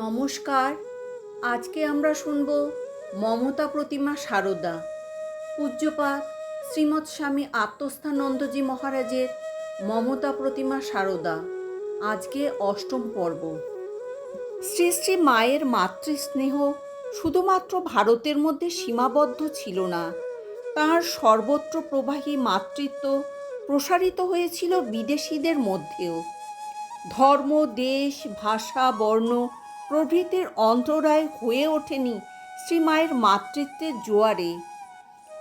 নমস্কার। আজকে আমরা শুনব মমতা প্রতিমা সারদা। পূজ্যপাত শ্রীমৎ স্বামী আত্মস্থানন্দজি মহারাজের মমতা প্রতিমা সারদা। আজকে অষ্টম পর্ব। শ্রী শ্রী মায়ের মাতৃস্নেহ শুধুমাত্র ভারতের মধ্যে সীমাবদ্ধ ছিল না, তার সর্বত্র প্রবাহী মাতৃত্ব প্রসারিত হয়েছিল বিদেশিদের মধ্যেও। ধর্ম, দেশ, ভাষা, বর্ণ প্রভৃতির অন্তরায় হয়ে ওঠেনি শ্রীমায়ের মাতৃত্বের জোয়ারে।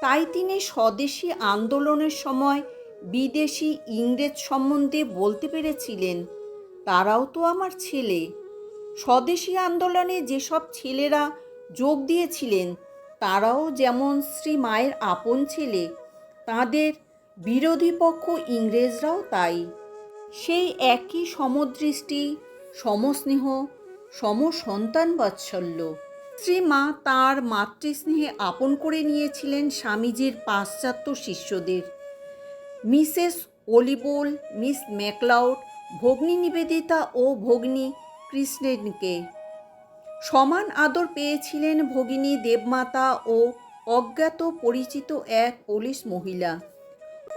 তাই তিনি স্বদেশি আন্দোলনের সময় বিদেশি ইংরেজ সম্বন্ধে বলতে পেরেছিলেন, তারাও তো আমার ছেলে। স্বদেশী আন্দোলনে যেসব ছেলেরা যোগ দিয়েছিলেন, তারাও যেমন শ্রী মায়ের আপন ছেলে, তাদের বিরোধী পক্ষ ইংরেজরাও তাই। সেই একই সমদৃষ্টি, সমস্নেহ সমসন্তান বাৎসল্য শ্রীমা তাঁর মাতৃস্নেহে আপন করে নিয়েছিলেন স্বামীজির পাশ্চাত্য শিষ্যদের। মিসেস অলিবোল মিস ম্যাকলাউড, ভগ্নী নিবেদিতা ও ভগ্নী কৃষ্ণেনকে সমান আদর পেয়েছিলেন ভগিনী দেবমাতা ও অজ্ঞাত পরিচিত এক পুলিশ মহিলা।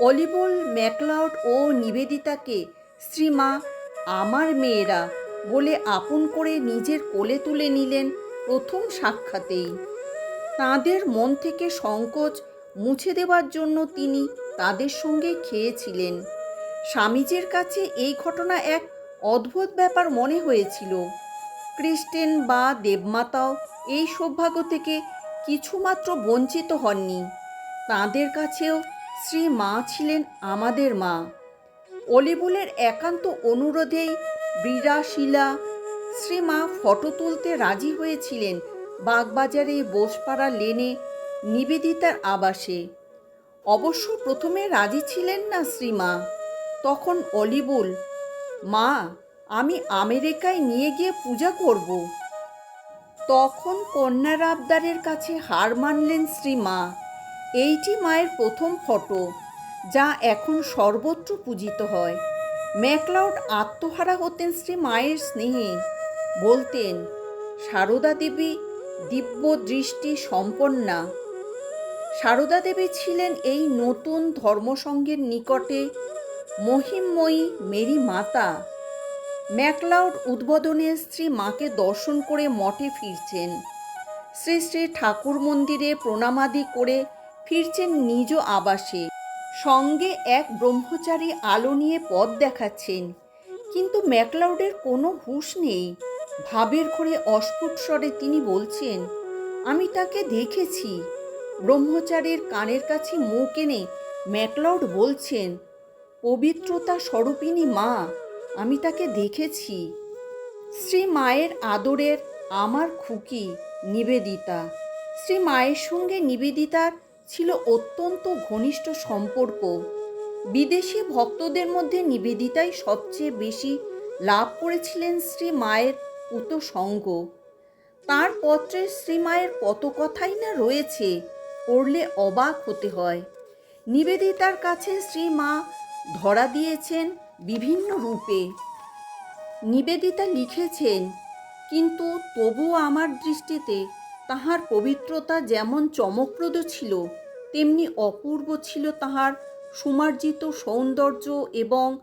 অলিবল ম্যাকলাউড ও নিবেদিতাকে, শ্রীমা, আমার মেয়েরা বলে আপন করে নিজের কোলে তুলে নিলেন প্রথম সাক্ষাতেই। তাঁদের মন থেকে সংকোচ মুছে দেওয়ার জন্য তিনি তাদের সঙ্গে খেয়েছিলেন। স্বামীজির কাছে এই ঘটনা এক অদ্ভুত ব্যাপার মনে হয়েছিল। ক্রিস্টেন বা দেবমাতাও এই সৌভাগ্য থেকে কিছুমাত্র বঞ্চিত হননি। তাঁদের কাছেও শ্রী মা ছিলেন আমাদের মা। অলিবুলের একান্ত অনুরোধেই বীরাশিলা। শ্রীমা ফটো তুলতে রাজি হয়েছিলেন বাগবাজারে বোসপাড়া লেনে নিবেদিতার আবাসে। অবশ্য প্রথমে রাজি ছিলেন না শ্রীমা তখন অলিবুল মা, আমি আমেরিকায় নিয়ে গিয়ে পূজা করব। তখন কন্যার আবদারের কাছে হার মানলেন শ্রীমা এইটি মায়ের প্রথম ফটো, যা এখন সর্বত্র পূজিত হয়। ম্যাকলাউড আত্মহারা হতেন শ্রী মায়ের স্নেহে। বলতেন, সারদা দেবী দিব্য দৃষ্টি সম্পন্না। সারদা দেবী ছিলেন এই নতুন ধর্মসঙ্গের নিকটে মহিমময়ী মেরি মাতা। ম্যাকলাউড উদ্বোধনে স্ত্রী মাকে দর্শন করে মঠে ফিরছেন। শ্রী শ্রী ঠাকুর মন্দিরে প্রণামাদি করে ফিরছেন নিজ আবাসে। সঙ্গে এক ব্রহ্মচারী আলো নিয়ে পথ দেখাচ্ছেন। কিন্তু ম্যাকলাউডের কোনো হুঁশ নেই। ভাবের ঘরে অস্ফুট স্বরে তিনি বলছেন, আমি তাকে দেখেছি। ব্রহ্মচারীর কানের কাছে মুখ এনে ম্যাকলাউড বলছেন, পবিত্রতা স্বরূপিনী মা, আমি তাকে দেখেছি। শ্রী মায়ের আদরের আমার খুকি নিবেদিতা। শ্রী মায়ের সঙ্গে নিবেদিতার ছিল অত্যন্ত ঘনিষ্ঠ সম্পর্ক। বিদেশি ভক্তদের মধ্যে নিবেদিতাই সবচেয়ে বেশি লাভ করেছিলেন শ্রী মায়ের পুত সঙ্গ তার পত্রে শ্রীমায়ের কত কথাই না রয়েছে পড়লে অবাক হতে হয়। নিবেদিতার কাছে শ্রীমা ধরা দিয়েছেন বিভিন্ন রূপে। নিবেদিতা লিখেছেন, কিন্তু তবুও আমার দৃষ্টিতে তাহার পবিত্রতা যেমন চমকপ্রদ ছিল, তেমনি অপূর্ব ছিল তাহার সুমার্জিত সৌন্দর্য এবং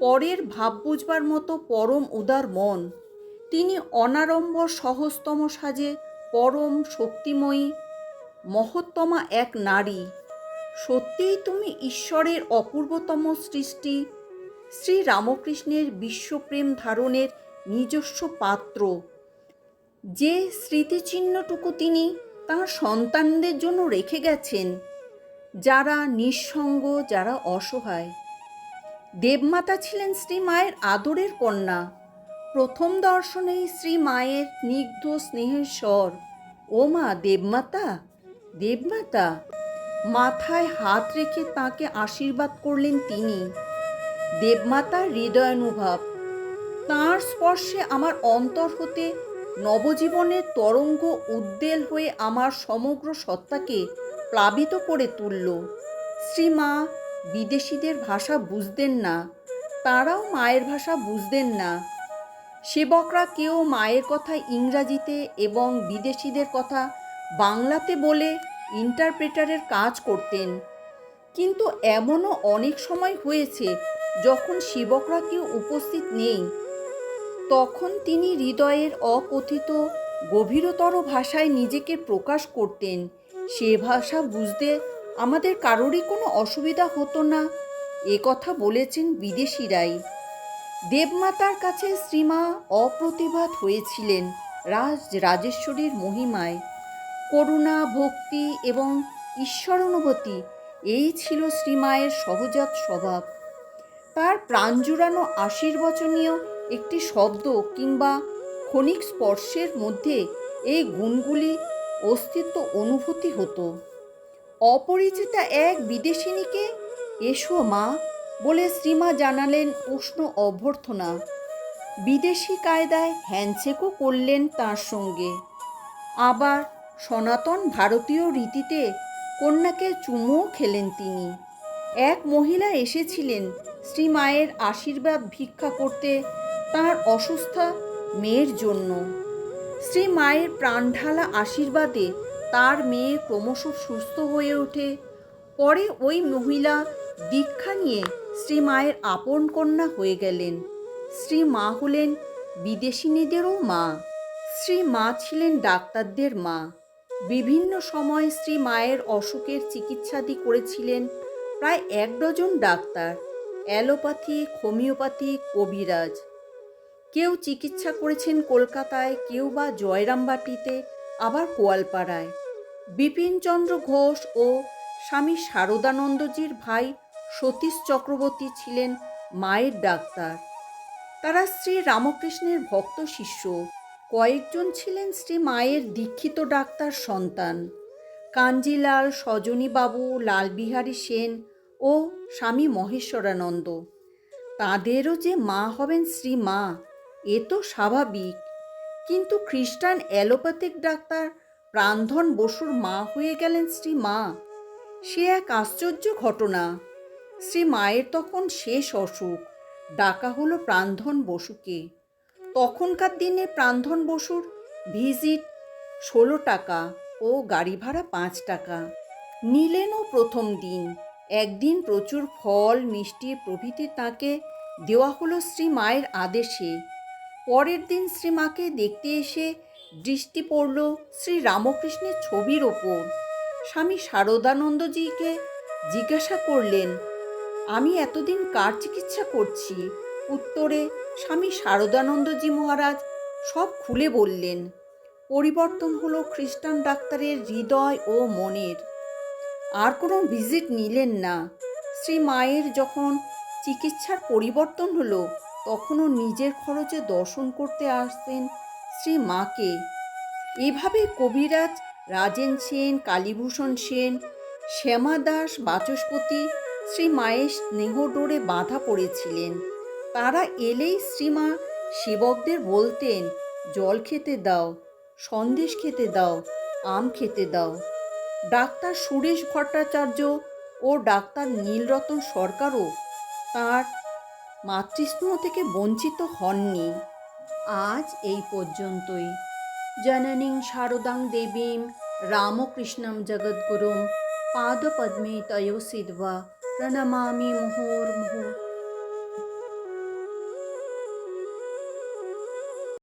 পরের ভাব বুঝবার মতো পরম উদার মন। তিনি অনারম্বর সহজতম সাজে পরম শক্তিময়ী, মহত্তমা এক নারী। সত্যিই তুমি ঈশ্বরের অপূর্বতম সৃষ্টি। শ্রী রামকৃষ্ণের বিশ্বপ্রেম ধারণের নিজস্ব পাত্র। যে স্মৃতিচিহ্নটুকু তিনি তাঁর সন্তানদের জন্য রেখে গেছেন, যারা নিঃসঙ্গ, যারা অসহায়। দেবমাতা ছিলেন শ্রী মায়ের আদরের কন্যা। প্রথম দর্শনেই শ্রী মায়ের স্নিগ্ধ স্নেহের স্বর, ও মা, দেবমাতা দেবমাতা, মাথায় হাত রেখে তাকে আশীর্বাদ করলেন তিনি। দেবমাতার হৃদয়ানুভব, তাঁর স্পর্শে আমার অন্তর হতে নবজীবনের তরঙ্গ উদ্বেল হয়ে আমার সমগ্র সত্তাকে প্লাবিত করে তুলল। শ্রীমা, বিদেশিদের ভাষা বুঝতেন না, তারাও মায়ের ভাষা বুঝতেন না। সেবকরা কেউ মায়ের কথা ইংরাজিতে এবং বিদেশিদের কথা বাংলাতে বলে ইন্টারপ্রেটারের কাজ করতেন। কিন্তু এমনও অনেক সময় হয়েছে যখন সেবকরা কেউ উপস্থিত নেই। তখন তিনি হৃদয়ের অকথিত, গভীরতর ভাষায় নিজেকে প্রকাশ করতেন। সে ভাষা বুঝতে আমাদের কারোরই কোনো অসুবিধা হতো না, এ কথা বলেছেন বিদেশিরাই। দেবমাতার কাছে শ্রীমা অপ্রতিভাত হয়েছিলেন রাজ রাজেশ্বরীর মহিমায়। করুণা, ভক্তি এবং ঈশ্বর অনুভূতি এই ছিল শ্রীমায়ের সহজাত স্বভাব। তার প্রাণ জুড়ানো আশীর্বচনীয় একটি শব্দ কিংবা ক্ষণিক স্পর্শের মধ্যে এই গুণগুলি অস্তিত্ব অনুভূতি হতো। অপরিচিতা এক বিদেশিনীকে, এসো মা, বলে শ্রীমা জানালেন উষ্ণ অভ্যর্থনা। বিদেশি কায়দায় হ্যান্ডশেকও করলেন তার সঙ্গে। আবার সনাতন ভারতীয় রীতিতে কন্যাকে চুমুও খেলেন তিনি। এক মহিলা এসেছিলেন শ্রীমায়ের আশীর্বাদ ভিক্ষা করতে তার অসুস্থা মেয়ের জন্য। শ্রী মায়ের প্রাণঢালা আশীর্বাদে তার মেয়ে ক্রমশ সুস্থ হয়ে ওঠে। পরে ওই মহিলা দীক্ষা নিয়ে শ্রী মায়ের আপন কন্যা হয়ে গেলেন। শ্রী মা হলেন বিদেশিনীদেরও মা। শ্রী মা ছিলেন ডাক্তারদের মা। বিভিন্ন সময় শ্রী মায়ের অসুখের চিকিৎসাদি করেছিলেন প্রায় এক ডজন ডাক্তার, অ্যালোপ্যাথি, হোমিওপ্যাথি, কবিরাজ। কেউ চিকিৎসা করেছেন কলকাতায়, কেউ বা জয়রামবাটিতে, আবার গোয়ালপাড়ায়। বিপিনচন্দ্র ঘোষ ও স্বামী শারদানন্দজির ভাই সতীশ চক্রবর্তী ছিলেন মায়ের ডাক্তার। তারা শ্রী রামকৃষ্ণের ভক্ত শিষ্য। কয়েকজন ছিলেন শ্রী মায়ের দীক্ষিত ডাক্তার সন্তান। কাঞ্জিলাল, সজনীবাবু, লালবিহারী সেন ও স্বামী মহেশ্বরানন্দ। তাদেরও যে মা হবেন শ্রী মা এ তো স্বাভাবিক। কিন্তু খ্রিস্টান অ্যালোপ্যাথিক ডাক্তার প্রাণধন বসুর মা হয়ে গেলেন শ্রী মা সে এক আশ্চর্য ঘটনা। শ্রী মায়ের তখন শেষ অসুখ। ডাকা হলো প্রাণধন বসুকে। তখনকার দিনে প্রাণধন বসুর ভিজিট ষোলো টাকা ও গাড়ি ভাড়া পাঁচ টাকা। নিলেনও প্রথম দিন। একদিন প্রচুর ফল, মিষ্টি প্রভৃতি তাকে দেওয়া হলো শ্রী মায়ের আদেশে। পরের দিন শ্রীমাকে দেখতে এসে দৃষ্টি পড়ল শ্রী রামকৃষ্ণের ছবির ওপর। স্বামী শারদানন্দজিকে জিজ্ঞাসা করলেন, আমি এতদিন কার চিকিৎসা করছি? উত্তরে স্বামী শারদানন্দজি মহারাজ সব খুলে বললেন, পরিবর্তন হলো খ্রিস্টান ডাক্তারের হৃদয় ও মনের। আর কোনো ভিজিট নিলেন না। শ্রী মায়ের যখন চিকিৎসার পরিবর্তন হলো তখনও নিজের খরচে দর্শন করতে আসতেন শ্রী মাকে এভাবে কবিরাজ, রাজেন সেন, কালীভূষণ সেন, শ্যামা দাস, বাচস্পতি, শ্রী মায়ের স্নেহডোরে বাঁধা পড়েছিলেন। তারা এলেই শ্রীমা সেবকদের বলতেন, জল খেতে দাও, সন্দেশ খেতে দাও, আম খেতে দাও। ডাক্তার সুরেশ ভট্টাচার্য ও ডাক্তার নীলরতন সরকারও তার মাতৃস্নেহ থেকে বঞ্চিত হননি। আজ এই পর্যন্তই। জননীং শারদাং দেবীম রামকৃষ্ণম জগদ্গুরুম পাদপদ্মে তয়োসিদ্বা প্রণমামি মুহুর্মুহুঃ।